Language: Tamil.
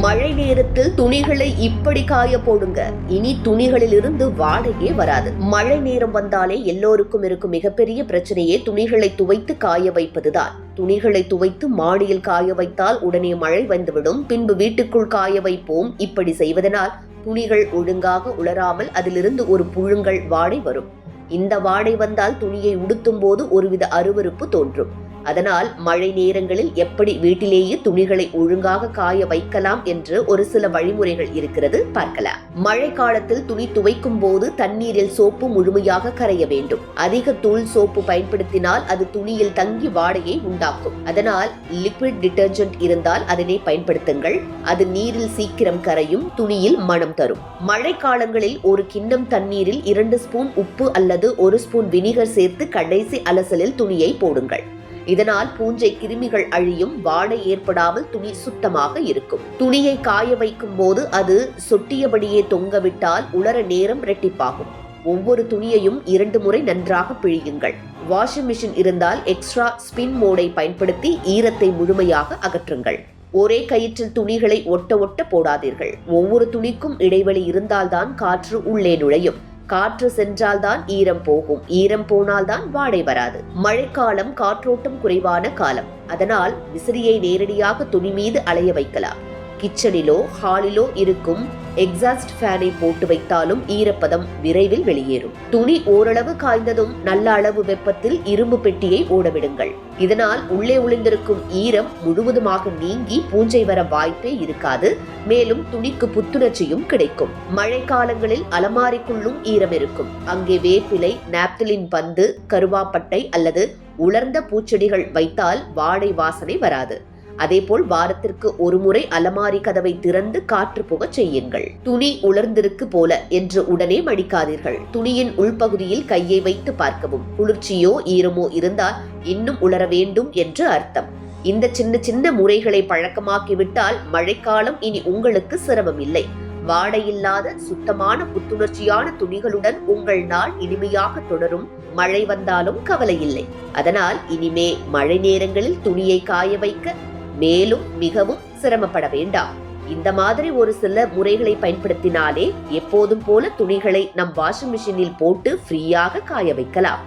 மழை நேரத்தில் துணிகளை இப்படி காய போடுங்க. இனி துணிகளில் இருந்து வாடையே வராது. மழை நேரம் வந்தாலே எல்லோருக்கும் இருக்கும் மிகப்பெரிய பிரச்சனையே துணிகளை துவைத்து காய வைப்பதுதான். துணிகளை துவைத்து மாடியில் காய வைத்தால் உடனே மழை வந்துவிடும். பின்பு வீட்டுக்குள் காய வைப்போம். இப்படி செய்வதனால் துணிகள் ஒழுங்காக உலராமல் அதிலிருந்து ஒரு புழுங்கல் வாடை வரும். இந்த வாடை வந்தால் துணியை உடுத்தும் போது ஒருவித அருவருப்பு தோன்றும். அதனால் மழை நேரங்களில் எப்படி வீட்டிலேயே துணிகளை ஒழுங்காக காய வைக்கலாம் என்று ஒரு சில வழிமுறைகள் இருக்கிறது பார்க்கலாம். மழை காலத்தில் துணி துவைக்கும் போது தண்ணீரில் சோப்பு முழுமையாக கரைய வேண்டும். அதிக தூள் சோப்பு பயன்படுத்தினால் அது துணியில் தங்கி வாடையை உண்டாக்கும். அதனால் லிக்விட் டிட்டர்ஜென்ட் இருந்தால் அதனை பயன்படுத்துங்கள். அது நீரில் சீக்கிரம் கரையும் துணியில் மனம் தரும். மழை காலங்களில் ஒரு கிண்ணம் தண்ணீரில் இரண்டு ஸ்பூன் உப்பு அல்லது ஒரு ஸ்பூன் வினிகர் சேர்த்து கடைசி அலசலில் துணியை போடுங்கள். இதனால் பூஞ்சை கிருமிகள் அழியும் வாடை ஏற்படாமல் துணி சுத்தமாக இருக்கும். துணியை காய வைக்கும் போது அது சொட்டியபடியே தொங்கவிட்டால் உலர நேரம் ரெட்டிப்பாகும் ஒவ்வொரு துணியையும் இரண்டு முறை நன்றாக பிழியுங்கள். வாஷிங் மிஷின் இருந்தால் எக்ஸ்ட்ரா ஸ்பின் மோடை பயன்படுத்தி ஈரத்தை முழுமையாக அகற்றுங்கள். ஒரே கயிற்றில் துணிகளை ஒட்ட ஒட்ட போடாதீர்கள். ஒவ்வொரு துணிக்கும் இடைவெளி இருந்தால்தான் காற்று உள்ளே நுழையும். காற்று சென்றால்தான் ஈரம் போகும். ஈரம் போனால்தான் வாடை வராது. மழைக்காலம் காற்றோட்டம் குறைவான காலம். அதனால் விசிறியை நேரடியாக துணி மீது அலைய வைக்கலாம். கிச்சனிலோ ஹாலிலோ இருக்கும் எக்ஸாஸ்ட் ஃபேனை போட்டு வைத்தாலும் ஈரப்பதம் விரைவில் வெளியேறும். துணி ஓரளவு காய்ந்ததும் நல்ல அளவு வெப்பத்தில் இரும்பு பெட்டியை ஓடவிடுங்கள். இதனால் உள்ளே ஒளிந்திருக்கும் ஈரம் முழுவதுமாக நீங்கி பூஞ்சை வர வாய்ப்பே இருக்காது. மேலும் துணிக்கு புத்துணர்ச்சியும் கிடைக்கும். மழை காலங்களில் அலமாரிக்குள்ளும் ஈரம் இருக்கும். அங்கே வேப்பிலை நாப்தலின் பந்து கருவாப்பட்டை அல்லது உலர்ந்த பூச்செடிகள் வைத்தால் வாடை வாசனை வராது. அதேபோல் வாரத்திற்கு ஒரு முறை அலமாரி கதவை திறந்து காற்று புக செய்யுங்கள். துணி உலர்ந்திருக்கு போல என்று உடனே மடிக்காதீர்கள். துணியின் உள்பகுதியில் கையை வைத்து பார்க்கவும். குளிர்ச்சியோ ஈரமோ இருந்தால் இன்னும் உலர வேண்டும் என்று அர்த்தம். இந்த சின்ன சின்ன முறைகளை பழக்கமாக்கிவிட்டால் மழைக்காலம் இனி உங்களுக்கு சிரமம் இல்லை வாடையில்லாத சுத்தமான புத்துணர்ச்சியான துணிகளுடன் உங்கள் நாள் இனிமையாக தொடரும். மழை வந்தாலும் கவலை இல்லை அதனால் இனிமே மழை நேரங்களில் துணியை காய வைக்க மேலும் மிகவும் சிரமப்பட வேண்டாம். இந்த மாதிரி ஒரு சில முறைகளை பயன்படுத்தினாலே எப்போதும் போல துணிகளை நம் வாஷிங் மிஷினில் போட்டு ஃப்ரீயாக காய வைக்கலாம்.